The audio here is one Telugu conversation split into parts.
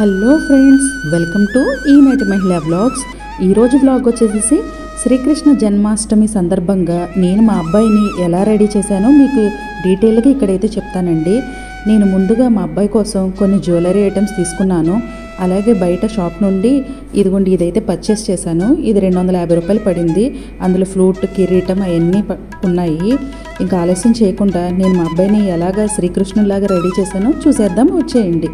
హలో ఫ్రెండ్స్ వెల్కమ్ టు ఈ నేటి మహిళా బ్లాగ్స్ ఈరోజు బ్లాగ్ వచ్చేసేసి శ్రీకృష్ణ జన్మాష్టమి సందర్భంగా నేను మా అబ్బాయిని ఎలా రెడీ చేశానో మీకు డీటెయిల్గా ఇక్కడైతే చెప్తానండి. నేను ముందుగా మా అబ్బాయి కోసం కొన్ని జ్యువెలరీ ఐటమ్స్ తీసుకున్నాను. అలాగే బయట షాప్ నుండి ఇదిగోండి ఇదైతే పర్చేస్ చేశాను. ఇది రెండు వందల యాభై రూపాయలు పడింది. అందులో ఫ్లూట్ కిరీటం అవన్నీ ఉన్నాయి. ఇంకా ఆలస్యం చేయకుండా నేను మా అబ్బాయిని ఎలాగ శ్రీకృష్ణులాగా రెడీ చేశానో చూసేద్దాం వచ్చేయండి.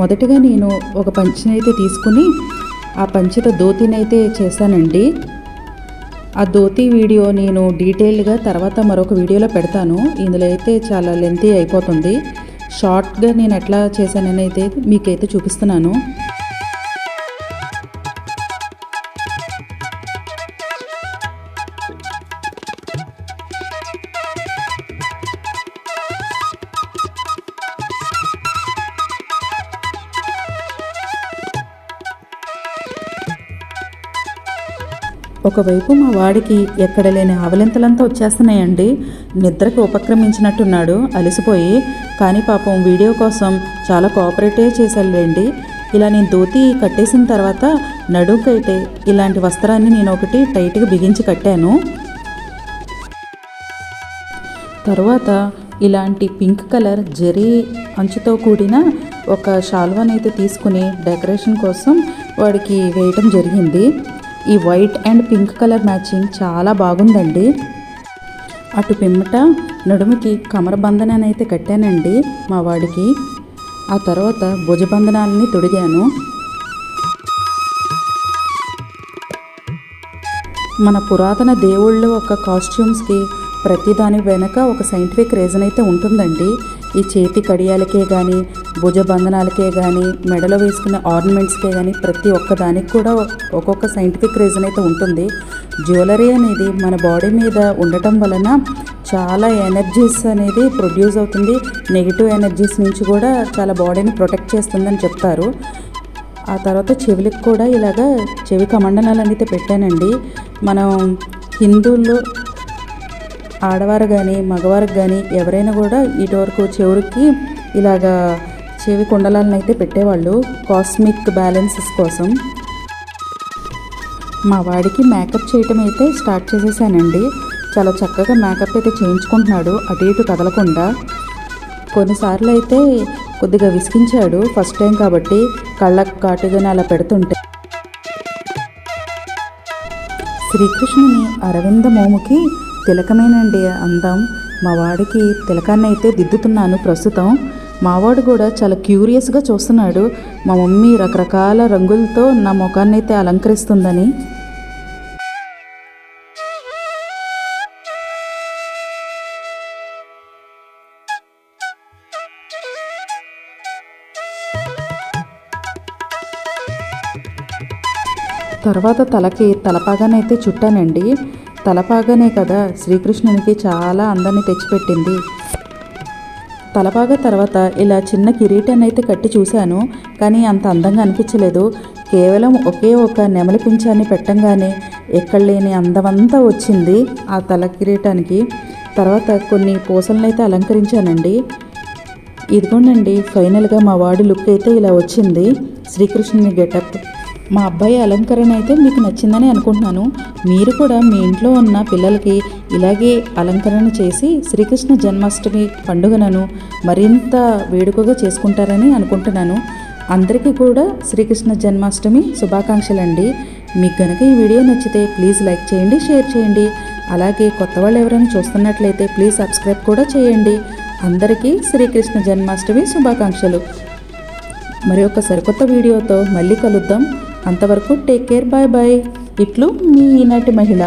మొదటగా నేను ఒక పంచనైతే తీసుకుని ఆ పంచితో ధోతిని అయితే చేశానండి. ఆ ధోతి వీడియో నేను డీటెయిల్గా తర్వాత మరొక వీడియోలో పెడతాను. ఇందులో అయితే చాలా లెంతీ అయిపోతుంది. షార్ట్గా నేను ఎట్లా చేశానని అయితే మీకైతే చూపిస్తున్నాను. ఒకవైపు మా వాడికి ఎక్కడ లేని ఆవలింతలంతా వచ్చేస్తున్నాయండి. నిద్రకి ఉపక్రమించినట్టున్నాడు. అలసిపోయి కానీ పాపం వీడియో కోసం చాలా కోఆపరేటివ్ చేశాడులేండి ఇలా నేను ధోతి కట్టేసిన తర్వాత నడుకైతే ఇలాంటి వస్త్రాన్ని నేను ఒకటి టైట్గా బిగించి కట్టాను. తర్వాత ఇలాంటి పింక్ కలర్ జరీ అంచుతో కూడిన ఒక షాల్వాని అయితే తీసుకుని డెకరేషన్ కోసం వాడికి వేయటం జరిగింది. ఈ white and pink colour matching చాలా బాగుందండి. అటు పిమ్మట నడుముకి కమరబంధనాన్ని అయితే కట్టానండి మా వాడికి. ఆ తర్వాత భుజబంధనాలని తొడిగాను. మన పురాతన దేవుళ్ళ ఒక కాస్ట్యూమ్స్కి ప్రతి దాని వెనక ఒక సైంటిఫిక్ రీజన్ అయితే ఉంటుందండి. ఈ చేతి కడియాలకే కానీ భుజ బంధనాలకే కానీ మెడలో వేసుకునే ఆర్నమెంట్స్కే కానీ ప్రతి ఒక్క దానికి కూడా ఒక్కొక్క సైంటిఫిక్ రీజన్ అయితే ఉంటుంది. జ్యువెలరీ అనేది మన బాడీ మీద ఉండటం వలన చాలా ఎనర్జీస్ అనేది ప్రొడ్యూస్ అవుతుంది. నెగిటివ్ ఎనర్జీస్ నుంచి కూడా చాలా బాడీని ప్రొటెక్ట్ చేస్తుందని చెప్తారు. ఆ తర్వాత చెవులకు కూడా ఇలాగా చెవి కమండనాలు అయితే పెట్టానండి. మనం హిందువుల్లో ఆడవారు కానీ మగవారికి కానీ ఎవరైనా కూడా ఇటువరకు చెవురికి ఇలాగా చెవి కుండలాలను అయితే పెట్టేవాళ్ళు కాస్మిక్ బ్యాలెన్సెస్ కోసం. మా వాడికి మేకప్ చేయటం అయితే స్టార్ట్ చేసేసానండి. చాలా చక్కగా మేకప్ అయితే చేయించుకుంటున్నాడు అటు ఇటు కదలకుండా. కొన్నిసార్లు అయితే కొద్దిగా విసిగించాడు ఫస్ట్ టైం కాబట్టి కళ్ళకు కాటుగానే అలా పెడుతుంటే. శ్రీకృష్ణుని అరవింద మోముకి తిలకమేనండి అందం. మా వాడికి తిలకాన్ని అయితే దిద్దుతున్నాను ప్రస్తుతం. మావాడు కూడా చాలా క్యూరియస్గా చూస్తున్నాడు. మా మమ్మీ రకరకాల రంగులతో నా ముఖాన్ని అయితే అలంకరిస్తుందని. తర్వాత తలకి తలపాగానైతే చుట్టానండి. తలపాగానే కదా శ్రీకృష్ణునికి చాలా అందాన్ని తెచ్చిపెట్టింది. తలపాగ తర్వాత ఇలా చిన్న కిరీటాన్ని అయితే కట్టి చూశాను కానీ అంత అందంగా అనిపించలేదు. కేవలం ఒకే ఒక నెమలి పింఛాన్ని పెట్టంగానే ఎక్కడ లేని అందమంతా వచ్చింది ఆ తల కిరీటానికి. తర్వాత కొన్ని పూసలను అయితే అలంకరించానండి. ఇదిగోండి ఫైనల్గా మా వాడి లుక్ అయితే ఇలా వచ్చింది. శ్రీకృష్ణుని గెటప్ మా అబ్బాయి అలంకరణ అయితే మీకు నచ్చిందని అనుకుంటున్నాను. మీరు కూడా మీ ఇంట్లో ఉన్న పిల్లలకి ఇలాగే అలంకరణ చేసి శ్రీకృష్ణ జన్మాష్టమి పండుగనను మరింత వేడుకగా చేసుకుంటారని అనుకుంటున్నాను. అందరికీ కూడా శ్రీకృష్ణ జన్మాష్టమి శుభాకాంక్షలండి. మీకు గనక ఈ వీడియో నచ్చితే ప్లీజ్ లైక్ చేయండి షేర్ చేయండి. అలాగే కొత్త వాళ్ళు ఎవరైనా చూస్తున్నట్లయితే ప్లీజ్ సబ్స్క్రైబ్ కూడా చేయండి. అందరికీ శ్రీకృష్ణ జన్మాష్టమి శుభాకాంక్షలు. మరి ఒక సరికొత్త వీడియోతో మళ్ళీ కలుద్దాం. అంతవరకు టేక్ కేర్ బాయ్ బాయ్ ఇట్లు మీ ఈనాటి మహిళ.